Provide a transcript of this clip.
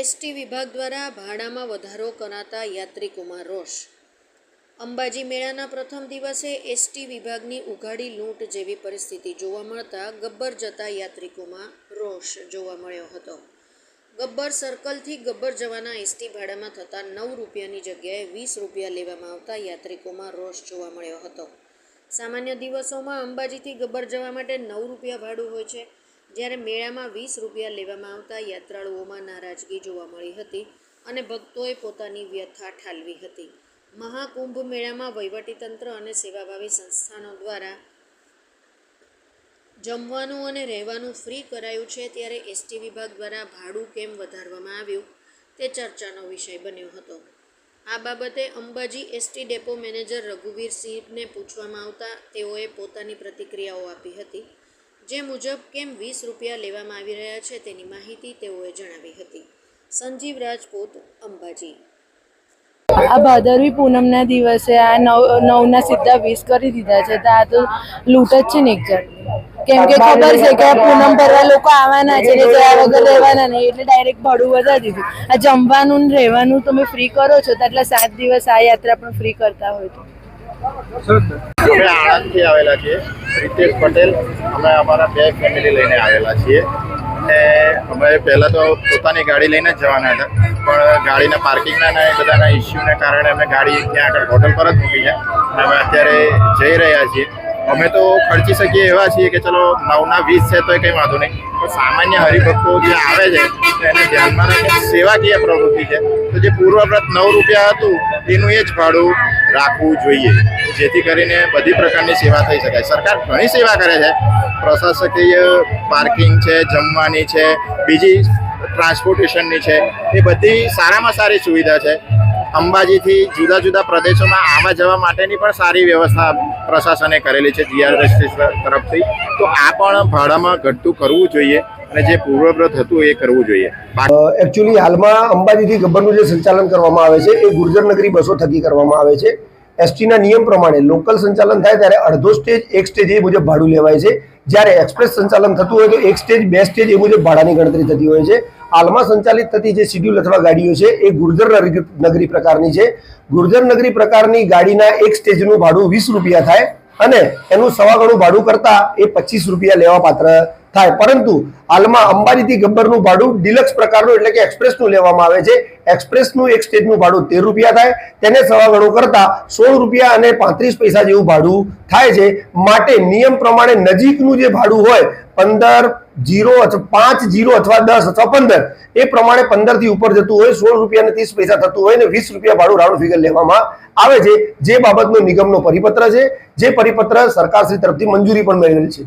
ST વિભાગ દ્વારા ભાડામાં વધારો કરાતા યાત્રિકોમાં રોષ. અંબાજી મેળાના પ્રથમ દિવસે એસટી વિભાગની ઉઘાડી લૂંટ જેવી પરિસ્થિતિ જોવા મળતા ગબ્બર જતા યાત્રિકોમાં રોષ જોવા મળ્યો હતો. ગબ્બર સર્કલથી ગબ્બર જવાના એસટી ભાડામાં થતા નવ રૂપિયાની જગ્યાએ વીસ રૂપિયા લેવામાં આવતા યાત્રિકોમાં રોષ જોવા મળ્યો હતો. સામાન્ય દિવસોમાં અંબાજીથી ગબ્બર જવા માટે નવ રૂપિયા ભાડું હોય છે. જ્યારે મેળામાં વીસ રૂપિયા લેવામાં આવતા યાત્રાળુઓમાં નારાજગી જોવા મળી હતી અને ભક્તોએ પોતાની વ્યથા ઠાલવી હતી. મહાકુંભ મેળામાં વહીવટીતંત્ર અને સેવાભાવી સંસ્થાનો દ્વારા જમવાનું અને રહેવાનું ફ્રી કરાયું છે ત્યારે એસટી વિભાગ દ્વારા ભાડું કેમ વધારવામાં આવ્યું તે ચર્ચાનો વિષય બન્યો હતો. આ બાબતે અંબાજી એસટી ડેપો મેનેજર રઘુવીર સિંહને પૂછવામાં આવતા તેઓએ પોતાની પ્રતિક્રિયાઓ આપી હતી. જે મુજબ કેમ વીસ રૂપિયા લેવામાં આવી રહ્યા છે તેની માહિતી તેઓએ જણાવી હતી. સંજીવ રાજપૂત, અંબાજી. આ ભાદરવી પૂનમના દિવસે આ નવ, નવના સીધા વીસ કરી દીધા છે. તો આ તો લૂંટ જ છે ને એક. કેમ કે ખબર છે કે પૂનમ ભરવા લોકો આવવાના છે જયા વગર રહેવાના નહીં, એટલે ડાયરેક્ટ ભાડું વધારી દીધું. આ જમવાનું ને રહેવાનું તમે ફ્રી કરો છો તો એટલે સાત દિવસ આ યાત્રા પણ ફ્રી કરતા હોય તો. અમે આણંદથી આવેલા છીએ. રિતેશ પટેલ. અમે અમારા બે ફેમિલી લઈને આવેલા છીએ. અને અમે પહેલાં તો પોતાની ગાડી લઈને જ જવાના હતા. પણ ગાડીના પાર્કિંગના ને એ બધાના ઇસ્યુને કારણે અમે ગાડી ત્યાં આગળ હોટલ પર જ મૂકી છે. અને અમે અત્યારે જઈ રહ્યા છીએ. અમે તો ખર્ચી શકીએ એવા છીએ કે ચલો નવના વીસ છે તો કંઈ વાંધો નહીં. પણ સામાન્ય હરિભક્તો જે આવે છે, એને ધ્યાનમાં રાખીને સેવાકીય પ્રવૃત્તિ છે. તો જે પૂર્વવ્રત નવ રૂપિયા હતું, એનું એ જ ભાડું રાખવું જોઈએ. જેથી કરીને બધી પ્રકારની સેવા થઈ શકાય. સરકાર ઘણી સેવા કરે છે. પ્રશાસકીય પાર્કિંગ છે, જમવાની છે, બીજી ટ્રાન્સપોર્ટેશનની છે. એ બધી સારામાં સારી સુવિધા છે. અંબાજીથી જુદા જુદા પ્રદેશોમાં આવા જવા માટેની પણ સારી વ્યવસ્થા પ્રશાસને કરેલી છે જીઆરએસટી તરફથી. તો આ પણ ભાડામાં ઘટતું કરવું જોઈએ અને જે પૂર્વવ્રત હતું એ કરવું જોઈએ. એકચ્યુઅલી હાલમાં અંબાજીથી ગબ્બરનું જે સંચાલન કરવામાં આવે છે, એ ગુર્જર નગરી બસો થકી કરવામાં આવે છે. એસટીના નિયમ પ્રમાણે લોકલ સંચાલન થાય ત્યારે અડધો સ્ટેજ એક સ્ટેજ એ મુજબ ભાડું લેવાય છે. જ્યારે એક્સપ્રેસ સંચાલન થતું હોય તો એક સ્ટેજ બે સ્ટેજ એ મુજબ ભાડાની ગણતરી થતી હોય છે. હાલમાં સંચાલિત થતી જે શિડ્યુલ અથવા ગાડીઓ છે, એ ગુર્જર નગરી- પ્રકારની છે. ગુર્જર નગરી પ્રકારની ગાડીના એક સ્ટેજનું ભાડું વીસ રૂપિયા થાય અને એનું સવા ગણું ભાડું કરતા એ પચીસ રૂપિયા લેવા પાત્ર થાય. પરંતુ હાલમાં અંબાજીથી ગબ્બરનું ભાડું ડિલક્સ પ્રકારનું એટલે કે એક્સપ્રેસનું લેવામાં આવે છે. એક્સપ્રેસનું એક સ્ટેજનું ભાડું તેર રૂપિયા થાય. તેને સવા ગણું કરતા સોળ રૂપિયા અને પાંત્રીસ પૈસા જેવું ભાડું થાય છે. માટે નિયમ પ્રમાણે નજીકનું જે ભાડું હોય, પંદર જીરો પાંચ જીરો અથવા દસ અથવા પંદર, એ પ્રમાણે પંદરથી ઉપર જતું હોય. સોળ રૂપિયા ત્રીસ પૈસા થતું હોય ને વીસ રૂપિયા ભાડું રાઉન્ડ ફિગર લેવામાં આવે છે. જે બાબતનો નિગમનો પરિપત્ર છે. જે પરિપત્ર સરકારશ્રી તરફથી મંજૂરી પણ મેળવેલ છે.